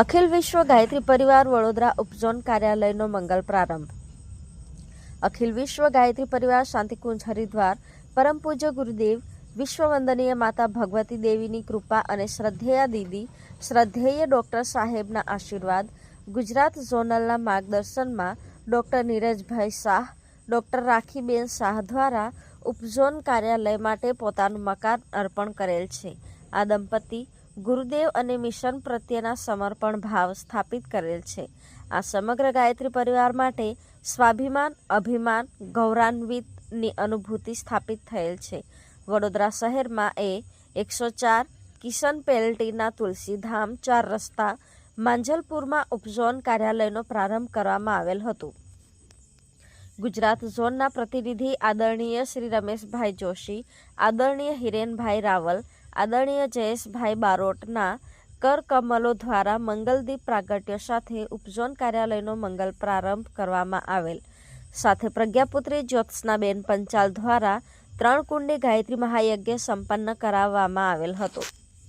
અખિલ વિશ્વ ગાયત્રી પરિવાર વડોદરા ઉપઝોન કાર્યાલયનો મંગલ પ્રારંભ. અખિલ વિશ્વ ગાયત્રી પરિવાર શાંતિકુંજ હરિદ્વાર, પરમ પૂજ્ય ગુરુદેવ, વિશ્વવંદનીય માતા ભગવતી દેવીની કૃપા અને શ્રદ્ધેય દીદી, શ્રદ્ધેય ડૉક્ટર સાહેબના આશીર્વાદ, ગુજરાત ઝોનલના માર્ગદર્શનમાં ડૉક્ટર નીરજભાઈ શાહ, ડૉક્ટર રાખીબેન શાહ દ્વારા ઉપઝોન કાર્યાલય માટે પોતાનું મકાન અર્પણ કરેલ છે. આ દંપતી ગુરુદેવ અને મિશન પ્રત્યેના સમર્પણ ભાવ સ્થાપિત કરેલ છે. આ સમગ્ર ગાયત્રી પરિવાર માટે સ્વાભિમાન, અભિમાન, ગૌરવાન્વિતની અનુભૂતિ સ્થાપિત થયેલ છે. વડોદરા શહેરમાં એ એકસો ચાર કિશન પેલ્ટીના તુલસીધામ, ચાર રસ્તા, માંજલપુરમાં ઉપઝોન કાર્યાલયનો પ્રારંભ કરવામાં આવેલ હતું. ગુજરાત ઝોનના પ્રતિનિધિ આદરણીય શ્રી રમેશભાઈ જોશી, આદરણીય હિરેનભાઈ રાવલ આદરણીય જયેશભાઈ બારોટના કરકમલો દ્વારા મંગલદીપ પ્રાગટ્ય સાથે ઉપઝોન કાર્યાલયનો મંગલ પ્રારંભ કરવામાં આવેલ. સાથે પ્રજ્ઞાપુત્રી જ્યોત્સનાબેન પંચાલ દ્વારા ત્રણ કુંડી ગાયત્રી મહાયજ્ઞ સંપન્ન કરાવવામાં આવેલ હતો.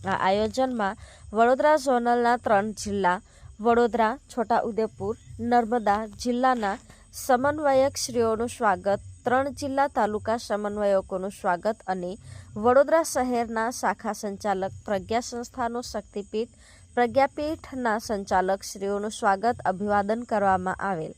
આ આયોજનમાં વડોદરા ઝોનલના ત્રણ જિલ્લા, વડોદરા, છોટાઉદેપુર, નર્મદા જિલ્લાના સમન્વયકશ્રીઓનું સ્વાગત ત્રણ જિલ્લા તાલુકા સમન્વયકોનું સ્વાગત અને વડોદરા શહેરના શાખા સંચાલક પ્રજ્ઞા સંસ્થાનો શક્તિપીઠ, પ્રજ્ઞાપીઠના સંચાલક શ્રીઓનું સ્વાગત અભિવાદન કરવામાં આવેલ.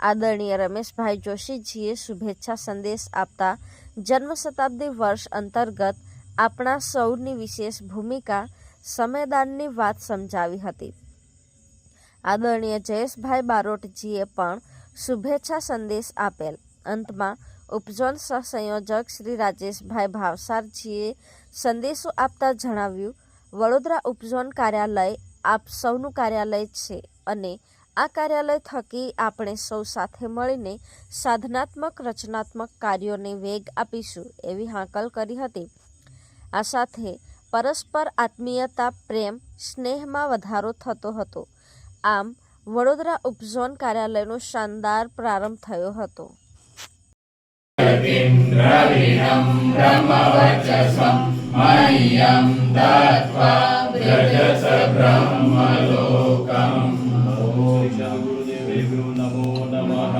આદરણીય રમેશભાઈ જોશીજીએ શુભેચ્છા સંદેશ આપતા જન્મ શતાબ્દી વર્ષ અંતર્ગત આપણા સૌની વિશેષ ભૂમિકા સમયદાનની વાત સમજાવી હતી. આદરણીય જયેશભાઈ બારોટજીએ પણ શુભેચ્છા સંદેશ આપેલ. અંતમાં ઉપઝોન સહસંયોજક શ્રી રાજેશભાઈ ભાવસારજીએ સંદેશો આપતા જણાવ્યું, વડોદરા ઉપઝોન કાર્યાલય આપ સૌનું કાર્યાલય છે અને આ કાર્યાલય થકી આપણે સૌ સાથે મળીને સાધનાત્મક, રચનાત્મક કાર્યોને વેગ આપીશું એવી હાંકલ કરી હતી. આ સાથે પરસ્પર આત્મીયતા, પ્રેમ, સ્નેહમાં વધારો થતો હતો. આમ, વડોદરા ઉપઝોન કાર્યાલયનો શાનદાર પ્રારંભ થયો હતો. किं द्रविणं ब्रह्मवचसं मह्यं दत्त्वा व्रजस ब्रह्मलोकम् गुरुदेवेभ्यो नमो नमः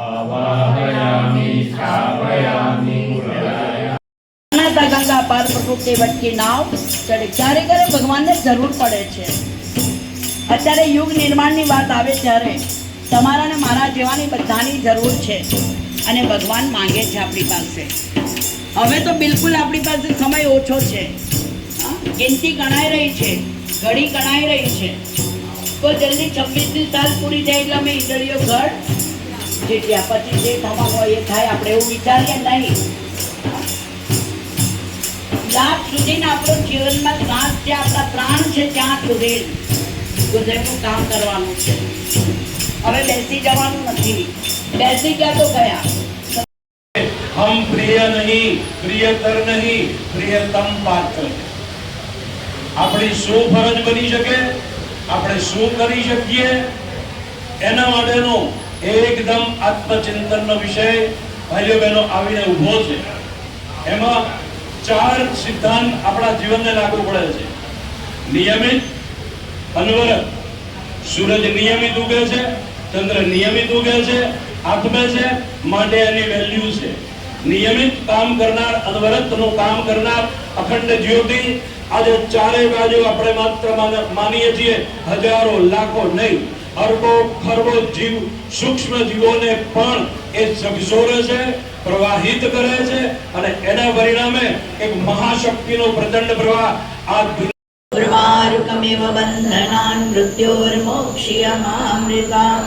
आवाहयामि स्थापयामि માતા ગંગા પાર પ્રભુ કેવટ की નાવ ચડે ક્યારે ક્યારે ભગવાનને જરૂર પડે છે અત્યારે યુગ નિર્માણની વાત આવે ત્યારે તમારા ને મારા જેવાની બધાની જરૂર છે અને ભગવાન માંગે છે આપણી પાસે. હવે તો બિલકુલ આપણી પાસે સમય ઓછો છે. ગિનતી ગણાઈ રહી છે ઘડી ગણાઈ રહી છે. તો જલ્દી છવ્વીસની સાલ પૂરી થાય એટલે અમે ઈંડળીઓ ઘર જીત્યા. પછી જે થવાનું હોય એ થાય, આપણે એવું વિચારીએ નહીં. લાભ સુધી આપણો જીવનમાં શ્વાસ જે આપણા પ્રાણ છે, ત્યાં સુધી. ગુજરાતનું કામ કરવાનું છે. હવે બેસી જવાનું નથી. બેસી ગયા તો ગયા. હમ પ્રિય નહીં, પ્રિયતર નહીં, પ્રિયતમ પાત્ર. આપણી શું ફરજ બની શકે? આપણે શું કરી શકીએ? એના માટેનો એકદમ આત્મચિંતનનો વિષય ભાઈઓ બહેનો આવીને ઊભો છે. એમાં ચાર સિદ્ધાંત આપણા જીવનને લાગુ પડે છે. નિયમિત અનવરત સૂરજ નિયમિત ઉગે છે, ચંદ્ર નિયમિત ઉગે છે, આથમે છે, માટે એની વેલ્યુ છે. નિયમિત કામ કરનાર અનવરતનું કામ કરનાર અખંડ જ્યોતિ આજે ચારે બાજુ આપણે માત્ર માનીએ છીએ, હજારો, લાખો નહીં અરબો ખરબો જીવ, સૂક્ષ્મ જીવોને પણ એ ઝગઝોરે છે, પ્રવાહિત કરે છે, અને એના પરિણામે એક મહાશક્તિનો પ્રચંડ પ્રવાહ આ ઉર્વારુકમિવ બંધનાન મૃત્યોર્મોક્ષ્યમામૃતા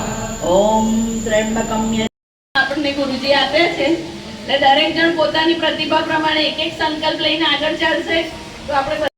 ઓમ ત્ર્યંબકમ આપણને ગુરુજી આપે છે. એટલે દરેક જણ પોતાની પ્રતિભા પ્રમાણે એક એક સંકલ્પ લઈને આગળ ચાલશે. તો આપણે